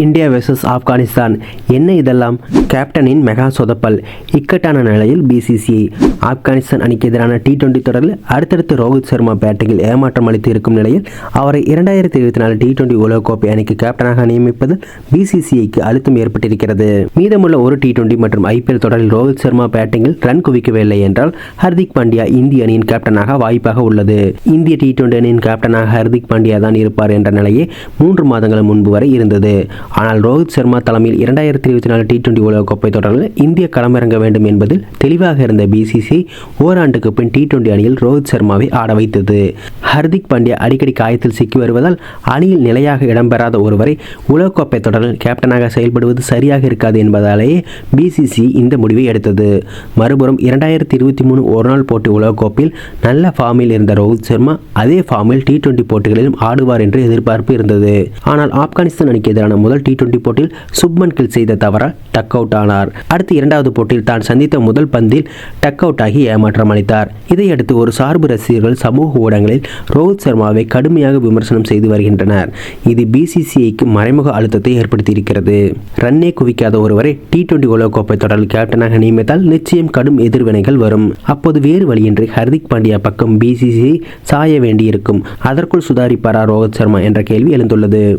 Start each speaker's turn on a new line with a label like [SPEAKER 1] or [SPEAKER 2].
[SPEAKER 1] India versus Afghanistan. என்ன இதெல்லாம்? கேப்டனின் மெகா சொதப்பல். இக்கட்டான நிலையில் பிசிசிஐ ஆப்கானிஸ்தான் அணிக்கு எதிரான டி டுவெண்டி தொடரில் அடுத்தடுத்து ரோஹித் சர்மா பேட்டிங்கில் ஏமாற்றம் அளித்து இருக்கும் நிலையில் அவரை இரண்டாயிரத்தி இருபத்தி நாலு டி டுவெண்டி உலகக்கோப்பை அணிக்கு கேப்டனாக நியமிப்பதில் பிசிசிஐக்கு அழுத்தம் ஏற்பட்டிருக்கிறது. மீதமுள்ள ஒரு டி டுவெண்டி மற்றும் ஐபிஎல் தொடரில் ரோஹித் சர்மா பேட்டிங்கில் ரன் குவிக்கவில்லை என்றால் ஹர்திக் பாண்டியா இந்திய அணியின் கேப்டனாக வாய்ப்பாக உள்ளது. இந்திய டி டுவெண்டி அணியின் கேப்டனாக ஹர்திக் பாண்டியா தான் இருப்பார் என்ற நிலையே மூன்று மாதங்கள் முன்பு வரை இருந்தது. ஆனால் ரோஹித் சர்மா தலைமையில் இரண்டாயிரத்தி இருபத்தி நாலு டி டுவெண்டி உலகக்கோப்பை தொடரில் இந்திய களமிறங்க வேண்டும் என்பதில் தெளிவாக இருந்த பிசிசி ஓராண்டுக்கு பின் டி டுவெண்டி அணியில் ரோஹித் சர்மாவை ஆட வைத்தது. ஹர்திக் பாண்டியா அடிக்கடி காயத்தில் சிக்கி வருவதால் அணியில் நிலையாக இடம்பெறாத ஒருவரை உலகக்கோப்பை தொடரில் கேப்டனாக செயல்படுவது சரியாக இருக்காது என்பதாலேயே பிசிசி இந்த முடிவை எடுத்தது. மறுபுறம் இரண்டாயிரத்தி இருபத்தி மூணு ஒருநாள் போட்டி உலகக்கோப்பையில் நல்ல ஃபார்மில் இருந்த ரோஹித் சர்மா அதே ஃபார்மில் டி டுவெண்டி போட்டிகளிலும் ஆடுவார் என்று எதிர்பார்ப்பு இருந்தது. ஆனால் ஆப்கானிஸ்தான் அணிக்கு எதிரான முதல் டி டுவெண்டி போட்டியில் சுப்மன் கில் செய்த தவறால் டக் அவுட் ஆனார். அடுத்து இரண்டாவது போட்டியில் தான் சந்தித்த முதல் பந்தில் டக் அவுட் ஆகி ஏமாற்றம் அளித்தார். இதையடுத்து ஒரு சார்பு ரசிகர்கள் சமூக ஊடகங்களில் ரோஹித் சர்மாவை கடுமையாக விமர்சனம் செய்து வருகின்றனர். இது பிசிசிஐக்கு மறைமுக அழுத்தத்தை ஏற்படுத்தியிருக்கிறது. ரன்னே குவிக்காத ஒருவரை டி டுவெண்டி உலகக்கோப்பை தொடரில் கேப்டனாக நியமித்தால் நிச்சயம் கடும் எதிர்வினைகள் வரும். அப்போது வேறு வழியின்றி ஹர்திக் பாண்டியா பக்கம் பிசிசிஐ சாய வேண்டியிருக்கும். அதற்குள் சுதாரிப்பாரா ரோஹித் சர்மா என்ற கேள்வி எழுந்துள்ளது.